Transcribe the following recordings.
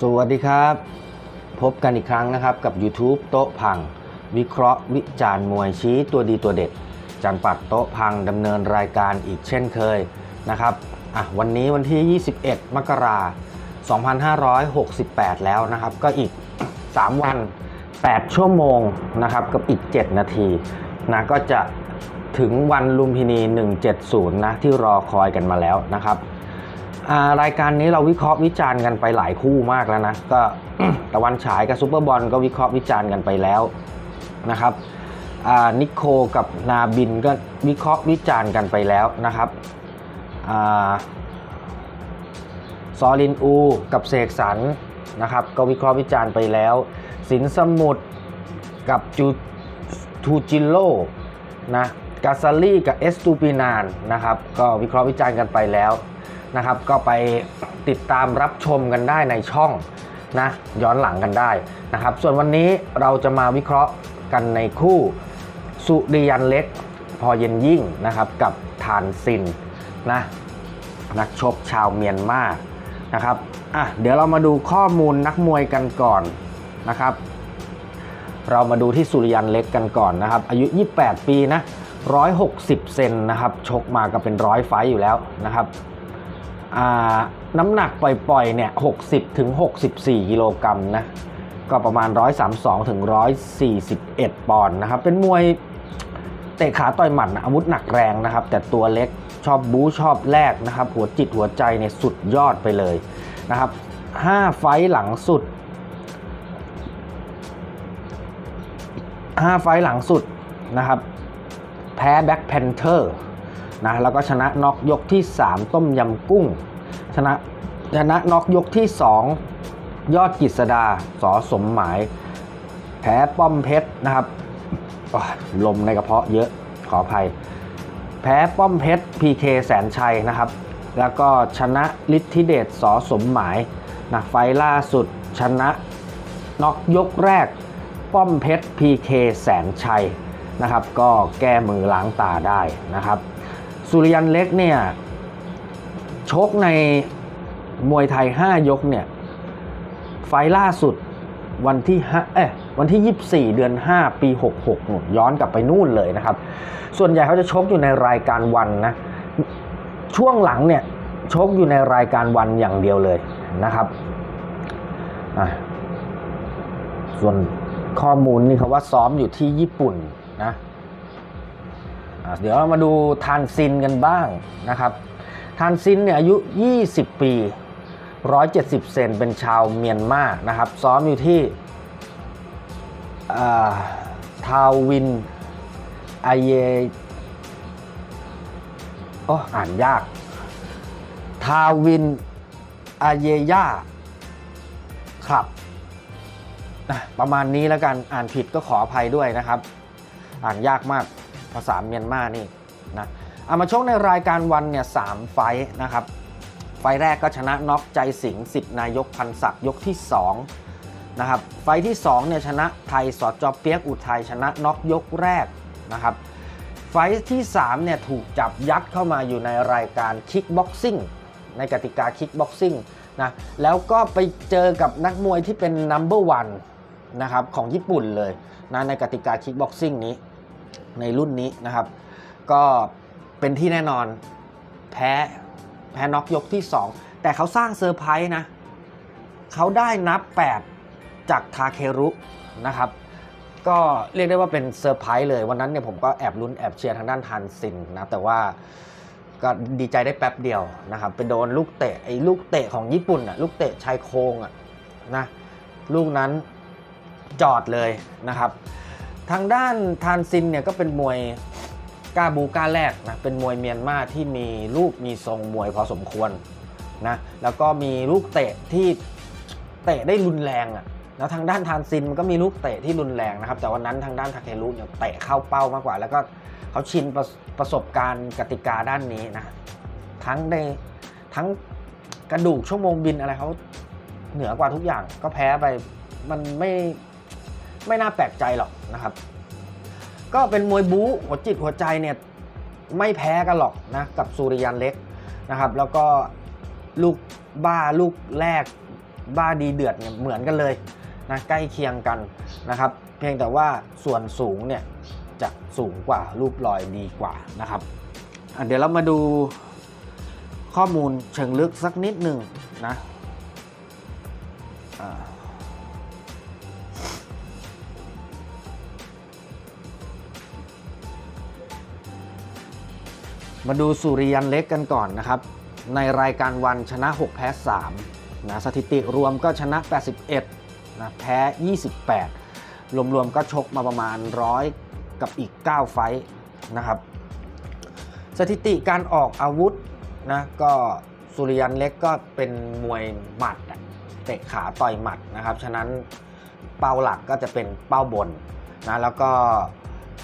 สวัสดีครับ พบกันอีกครั้งนะครับกับ YouTube โต๊ะพัง วิเคราะห์วิจารณ์มวยชี้ตัวดีตัวเด็ดจันปัดโต๊ะพังดำเนินรายการอีกเช่นเคยนะครับอะวันนี้วันที่ 21 มกราคม2568 แล้วนะครับ ก็อีก 3 วัน 8 ชั่วโมงนะครับกับอีก 7 นาทีนะก็จะถึงวันลุมพินี 170 นะที่รอคอยกันมาแล้วนะครับ รายการนี้เราวิเคราะห์วิจารณ์กันไปหลายคู่มากแล้วนะ ก็ตะวันฉายกับซูเปอร์บอลก็วิเคราะห์วิจารณ์กันไปแล้วนะครับอ่านิโคกับนาบินก็วิเคราะห์วิจารณ์กันไปแล้วนะครับอ่าซอลินอู กับเสกสรรนะครับก็วิเคราะห์วิจารณ์ไปแล้ว สินสมุทรกับจูทูจิโลนะกาซาลี่กับเอสตูปินานนะครับก็วิเคราะห์วิจารณ์กันไปแล้ว นะครับ ก็ไปติดตามรับชมกันได้ในช่องนะย้อนหลังกันได้นะครับ ส่วนวันนี้เราจะมาวิเคราะห์กันในคู่สุริยันเล็กพอเย็นยิ่งนะครับกับทานซินนะนักชกชาวเมียนมานะครับอะเดี๋ยวเรามาดูข้อมูลนักมวยกันก่อนนะครับ เรามาดูที่สุริยันเล็กกันก่อนนะครับ อายุ 28 ปีนะ 160 เซนนะครับ ชกมาก็เป็นร้อยไฟอยู่แล้วนะครับ น้ำหนักปล่อยๆเนี่ย60ถึง64 กิโลกรัมนะ ก็ประมาณ 132ถึง141 ปอนด์นะครับ เป็นมวยเตะขาต่อยหมัดนะอาวุธหนักแรงนะครับ แต่ตัวเล็กชอบบู๊ชอบแลกนะครับ หัวจิตหัวใจเนี่ยสุดยอดไปเลยนะครับ 5 ไฟต์หลังสุด 5 ไฟล์หลังสุดนะครับ แพ้แบ็คแพนเทอร์ นะแล้วก็ชนะน็อกยกที่ 3 ต้มยำกุ้ง ชนะชนะน็อกยกที่ 2 ยอดกิษดาสอสมหมาย แพ้ป้อมเพชรนะครับลมในกระเพาะเยอะขออภัย แพ้ป้อมเพชร PK แสนชัยนะครับ แล้วก็ชนะฤทธิเดชสอสมหมายนะไฟล์ล่าสุดชนะน็อกยกแรก ป้อมเพชร PK แสนชัยนะครับ ก็แก้มือล้างตาได้นะครับ สุริยันเล็กเนี่ย ชกในมวยไทย 5 ยกเนี่ย ไฟล่าสุดวันที่5เอ๊ะวันที่ 24 เดือน 5 ปี 66นู่นย้อนกลับไปนู่นเลยนะครับ ส่วนใหญ่เขาจะชกอยู่ในรายการวันนะ ช่วงหลังเนี่ย ชกอยู่ในรายการวันอย่างเดียวเลยนะครับส่วนข้อมูลนี่เขาว่าซ้อมอยู่ที่ญี่ปุ่นนะ เดี๋ยวเรามาดูทานซินกันบ้างนะครับ ทานซินเนี่ยอายุ 20 ปี 170 เซนเป็นชาวเมียนมานะครับ ซ้อมอยู่ที่ทาวินไอเยโอ้อ่านยาก ทาวินอาเยย่าครับประมาณนี้แล้วกันอ่านผิดก็ขออภัยด้วยนะครับ อ่านยากมาก ภาษาเมียนมานี่นะเอามาชกในรายการวันเนี่ยสามไฟนะครับไฟแรกก็ชนะน็อกใจสิงห์สิทธินายกพันศักยกที่2นะครับไฟที่2เนี่ยชนะไทยสอจอเปียกอุทัยชนะน็อกยกแรกนะครับไฟท์ที่3เนี่ยถูกจับยัดเข้ามาอยู่ในรายการคิกบ็อกซิ่งในกติกาคิกบ็อกซิ่งนะแล้วก็ไปเจอกับนักมวยที่เป็นนัมเบอร์วันนะครับของญี่ปุ่นเลยนะในกติกาคิกบ็อกซิ่งนี้ ในรุ่นนี้นะครับ ก็เป็นที่แน่นอนแพ้แพ้น็อกยกที่ 2 แต่เขาสร้างเซอร์ไพรส์นะ เขาได้นับ 8 จากทาเครุนะครับ ก็เรียกได้ว่าเป็นเซอร์ไพรส์เลย วันนั้นเนี่ยผมก็แอบลุ้นแอบเชียร์ทางด้านทันซินนะ แต่ว่าก็ดีใจได้แป๊บเดียวนะครับ ไปโดนลูกเตะไอ้ลูกเตะของญี่ปุ่นอะลูกเตะชายโครงอะนะลูกนั้นจอดเลยนะครับ ทางด้านทานซินเนี่ยก็เป็นมวยกาบูกาแรกนะเป็นมวยเมียนมาที่มีรูปมีทรงมวยพอสมควรนะแล้วก็มีลูกเตะที่เตะได้รุนแรงอะแล้วทางด้านทานซินมันก็มีลูกเตะที่รุนแรงนะครับแต่วันนั้นทางด้านทาเครุเนี่ยเตะเข้าเป้ามากกว่า แล้วก็เขาชินประประสบการณ์กติกาด้านนี้นะทั้งในทั้งกระดูกชั่วโมงบินอะไรเขาเหนือกว่าทุกอย่างก็แพ้ไปมันไม่ ไม่น่าแปลกใจหรอกนะครับ ก็เป็นมวยบู๊หัวจิตหัวใจเนี่ยไม่แพ้กันหรอกนะกับสุริยันเล็กนะครับ แล้วก็ลูกบ้าลูกแรกบ้าดีเดือดเนี่ยเหมือนกันเลยนะใกล้เคียงกันนะครับ เพียงแต่ว่าส่วนสูงเนี่ยจะสูงกว่ารูปรอยดีกว่านะครับเดี๋ยวเรามาดูข้อมูลเชิงลึกสักนิดหนึ่งนะอ่า มาดูสุริยันเล็กกันก่อนนะครับ ในรายการวันชนะ 6 แพ้3นะสถิติรวมก็ชนะ 81นะแพ้ 28 รวมๆก็ชกมาประมาณร้อยกับอีก 9 ไฟนะครับ สถิติการออกอาวุธนะก็สุริยันเล็กก็เป็นมวยหมัดเตะขาต่อยหมัดนะครับ ฉะนั้นเป้าหลักก็จะเป็นเป้าบนนะแล้วก็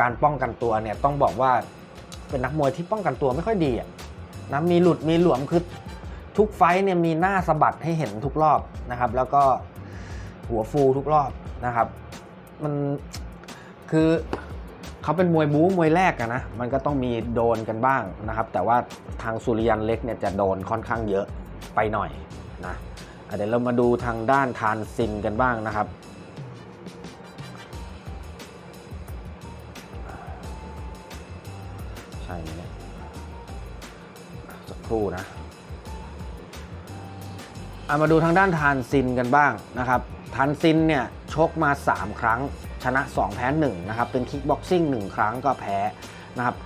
การป้องกันตัวเนี่ยต้องบอกว่า เป็นนักมวยที่ป้องกันตัวไม่ค่อยดีนะมีหลุดมีหลวมคือทุกไฟท์เนี่ยมีหน้าสะบัดให้เห็นทุกรอบนะครับ แล้วก็หัวฟูทุกรอบนะครับ มันคือเขาเป็นมวยบู๊มวยแรกอะนะมันก็ต้องมีโดนกันบ้างนะครับ แต่ว่าทางสุริยันเล็กเนี่ยจะโดนค่อนข้างเยอะไปหน่อยนะเดี๋ยวเรามาดูทางด้านทานซินกันบ้างนะครับ ครู่นะเอามาดูทางด้านทานซินกันบ้างนะครับทานซินเนี่ยชกมา 3 ครั้งชนะ 2 แพ้1นะครับเป็นคิกบ็อกซิ่ง1ครั้งก็แพ้นะครับ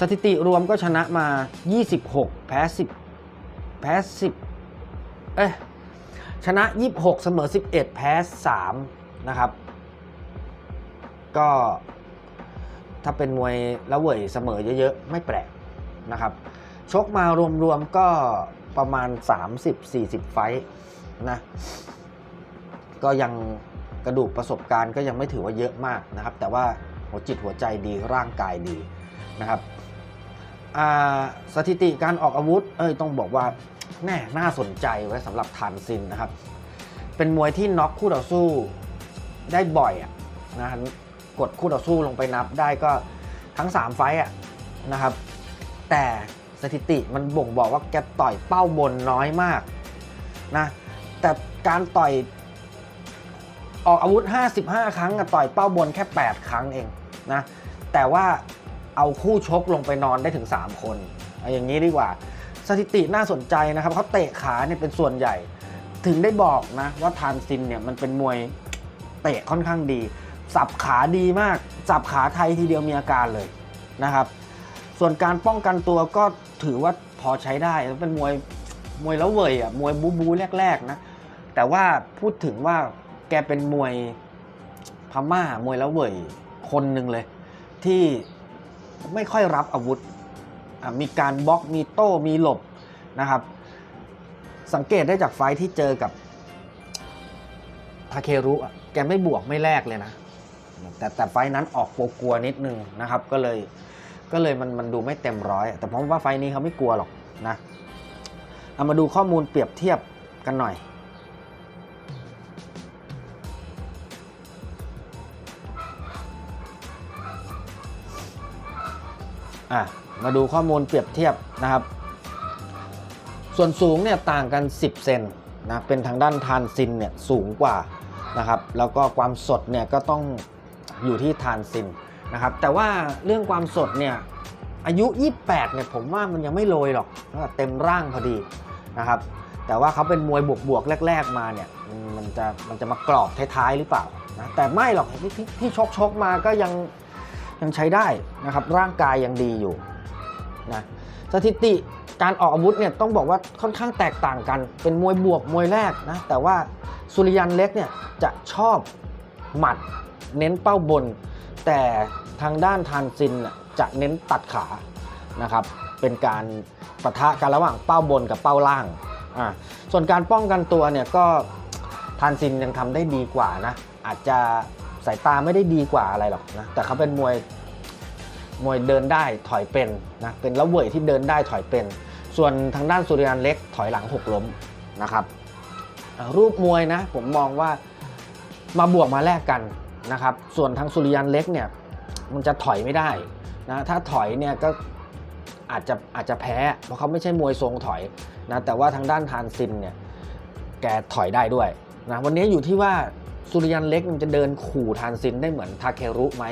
สถิติรวมก็ชนะมา 26 แพ้ 10 แพ้ 10 เอ้ยชนะ 26 เสมอ 11 แพ้ 3 นะครับ ก็ถ้าเป็นมวยแล้วเว่ยเสมอเยอะๆ ไม่แปลกนะครับ ชกมารวมๆก็ประมาณ 30-40 ไฟท์นะก็ยังกระดูกประสบการณ์ก็ยังไม่ถือว่าเยอะมากนะครับ แต่ว่าหัวจิตหัวใจดีร่างกายดีนะครับสถิติการออกอาวุธ เอ้ยต้องบอกว่าแน่น่าสนใจไว้สำหรับทานซินนะครับ เป็นมวยที่น็อกคู่ต่อสู้ได้บ่อยอะนะกดคู่ต่อสู้ลงไปนับได้ก็ทั้ง 3 ไฟต์อะนะครับ แต่ สถิติมันบ่งบอกว่าแกต่อยเป้าบนน้อยมากนะแต่การต่อยออกอาวุธ 55 ครั้งต่อยเป้าบนแค่ 8 ครั้งเองนะแต่ว่าเอาคู่ชกลงไปนอนได้ถึง 3 คนเอาอย่างนี้ดีกว่า สถิติน่าสนใจนะครับเขาเตะขาเนี่ยเป็นส่วนใหญ่ ถึงได้บอกนะว่าทานซินเนี่ยมันเป็นมวยเตะค่อนข้างดี สับขาดีมาก สับขาไทยทีเดียวมีอาการเลยนะครับ ส่วนการป้องกันตัวก็ถือว่าพอใช้ได้แล้วเป็นมวยมวยแล้วเว่ยอะมวยบูบูแรกๆนะแต่ว่าพูดถึงว่าแกเป็นมวยพม่ามวยแล้วเว่ยคนหนึ่งเลย ที่ไม่ค่อยรับอาวุธ มีการบล็อกมีโต้มีหลบนะครับ สังเกตได้จากไฟที่เจอกับทาเครุอะแกไม่บวกไม่แลกเลยนะ แต่แต่ไฟนั้นออกกลัวๆนิดนึงนะครับก็เลย ก็เลยมันมันดูไม่เต็มร้อย แต่ผมว่าไฟนี้เขาไม่กลัวหรอกนะ เอามาดูข้อมูลเปรียบเทียบกันหน่อย อะ มาดูข้อมูลเปรียบเทียบนะครับ ส่วนสูงเนี่ยต่างกัน 10 เซนนะ เป็นทางด้านทานซินเนี่ยสูงกว่านะครับ แล้วก็ความสดเนี่ยก็ต้องอยู่ที่ทานซิน นะครับแต่ว่าเรื่องความสดเนี่ยอายุ 28เนี่ยผมว่ามันยังไม่โรยหรอกเต็มร่างพอดีนะครับแต่ว่าเขาเป็นมวยบวกๆแรก ๆมาเนี่ยมันจะมันจะมากรอบท้ายๆหรือเปล่านะแต่ไม่หรอกที่ที่ที่ชกชกมาก็ยังยังใช้ได้นะครับร่างกายยังดีอยู่นะสถิติการออกอาวุธเนี่ยต้องบอกว่าค่อนข้างแตกต่างกันเป็นมวยบวกมวยแรกนะแต่ว่าสุริยันเล็กเนี่ยจะชอบหมัดเน้นเป้าบน แต่ทางด้านทานซินจะเน้นตัดขานะครับ เป็นการปะทะกันระหว่างเป้าบนกับเป้าล่างอ่าส่วนการป้องกันตัวเนี่ยก็ทานซินยังทำได้ดีกว่านะ อาจจะสายตาไม่ได้ดีกว่าอะไรหรอกนะ แต่เขาเป็นมวยมวยเดินได้ถอยเป็นนะเป็นล้วเว่ยที่เดินได้ถอยเป็น ส่วนทางด้านสุริยันเล็กถอยหลังหกล้มนะครับรูปมวยนะผมมองว่ามาบวกมาแลกกัน นะครับ ส่วนทางสุริยันเล็กเนี่ยมันจะถอยไม่ได้นะถ้าถอยเนี่ยก็อาจจะอาจจะแพ้เพราะเขาไม่ใช่มวยทรงถอยนะแต่ว่าทางด้านทานซินเนี่ยแกถอยได้ด้วยนะวันนี้อยู่ที่ว่าสุริยันเล็กมันจะเดินขู่ทานซินได้เหมือนทาเครุไหม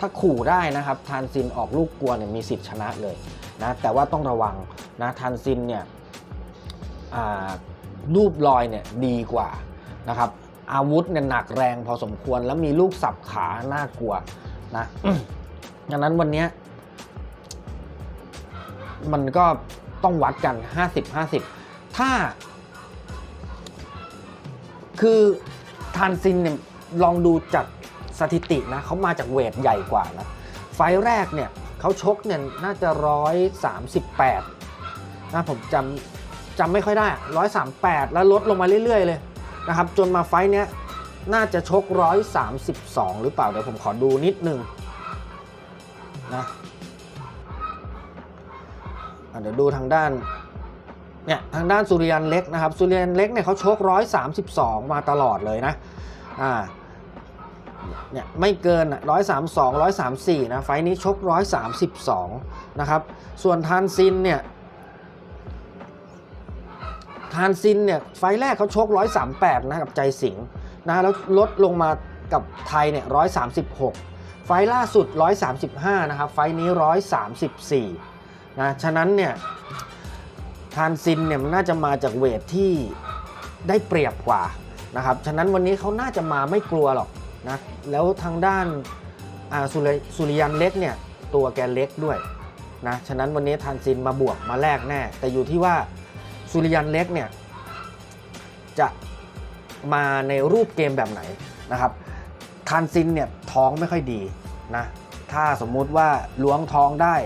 ถ้าขู่ได้นะครับทานซินออกลูกกลัวเนี่ยมีสิทธิ์ชนะเลยนะแต่ว่าต้องระวังนะทานซินเนี่ยรูปลอยเนี่ยดีกว่านะครับ อาวุธเนี่ยหนักแรงพอสมควรแล้วมีลูกสับขาน่ากลัวนะดังนั้นวันนี้มันก็ต้องวัดกัน 50-50 ถ้า คือทานซินเนี่ยลองดูจากสถิตินะเขามาจากเวทใหญ่กว่านะ ไฟแรกเนี่ยเขาชกเนี่ยน่าจะร้อยสามสิบแปดนะผมจำจำไม่ค่อยได้ร้อยสามแปดแล้วลดลงมาเรื่อย ๆ เลย นะครับจนมาไฟเนี้ยน่าจะชกร้อยสามสิบสองหรือเปล่า เดี๋ยวผมขอดูนิดหนึ่งนะเดี๋ยวดูทางด้านเนี่ยทางด้านสุริยันเล็กนะครับสุริยันเล็กเนี่ยเขาชก 132 มาตลอดเลยนะอ่าเนี่ยไม่เกินร้อยสามสองร้อยสามสี่นะไฟนี้ชกร้อยสามสิบสองนะครับ ส่วนทานซินเนี่ย ทานซินเนี่ยไฟแรกเขาชกร้อยสามแปดนะกับใจสิงห์นะแล้วลดลงมากับไทยเนี่ยร้อยสามสิบหกไฟล่าสุดร้อยสามสิบห้านะครับ ไฟนี้ร้อยสามสิบสี่นะ ฉะนั้นเนี่ยทานซินเนี่ยมันน่าจะมาจากเวทที่ได้เปรียบกว่านะครับ ฉะนั้นวันนี้เขาน่าจะมาไม่กลัวหรอกนะ แล้วทางด้านสุริสุริยันเล็กเนี่ยตัวแกเล็กด้วยนะ ฉะนั้นวันนี้ทานซินมาบวกมาแลกแน่ แต่อยู่ที่ว่า สุริยันเล็กเนี่ยจะมาในรูปเกมแบบไหนนะครับทานซินเนี่ยท้องไม่ค่อยดีนะถ้าสมมุติว่าล้วงท้องได้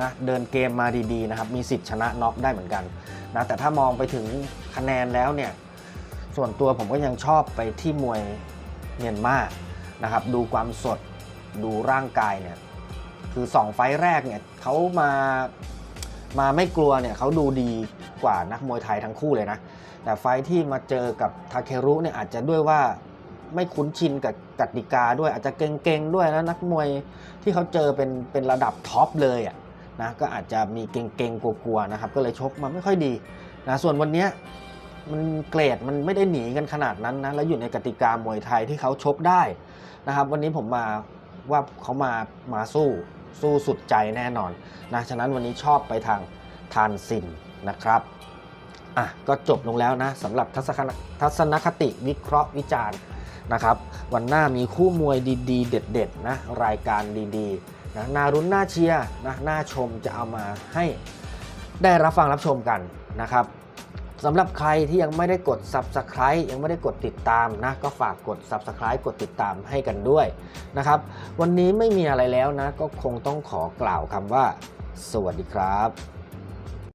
นะเดินเกมมาดีๆนะครับมีสิทธิ์ชนะน็อกได้เหมือนกันนะแต่ถ้ามองไปถึงคะแนนแล้วเนี่ยส่วนตัวผมก็ยังชอบไปที่มวยเมียนมานะครับดูความสดดูร่างกายเนี่ยคือ 2 ไฟแรกเนี่ยเขามามาไม่กลัวเนี่ยเขาดูดี กว่านักมวยไทยทั้งคู่เลยนะ แต่ไฟที่มาเจอกับทาเครุเนี่ยอาจจะด้วยว่าไม่คุ้นชินกับกติกาด้วยอาจจะเก่งๆด้วยนะนักมวยที่เขาเจอเป็นเป็นระดับท็อปเลยอะ่ะนะก็อาจจะมีเก่งๆกลัวๆนะครับก็เลยชกมาไม่ค่อยดีนะส่วนวันนี้มันเกรดมันไม่ได้หนีกันขนาดนั้นนะแล้วอยู่ในกติกามวยไทยที่เขาชกได้นะครับ วันนี้ผมมาว่าเขามามาสู้สู้สุดใจแน่นอนนะฉะนั้นวันนี้ชอบไปทางทานซิน นะครับอะก็จบลงแล้วนะสำหรับทัศนคติวิเคราะห์วิจารณ์นะครับ วันหน้ามีคู่มวยดีๆ เด็ดๆนะรายการดีๆนะนารุนน่าเชียร์นะน่าชมจะเอามาให้ได้รับฟังรับชมกันนะครับสำหรับใครที่ยังไม่ได้กด Subscribe ยังไม่ได้กดติดตามนะก็ฝากกด Subscribe กดติดตามให้กันด้วยนะครับ วันนี้ไม่มีอะไรแล้วนะ ก็คงต้องขอกล่าวคำว่า สวัสดีครับ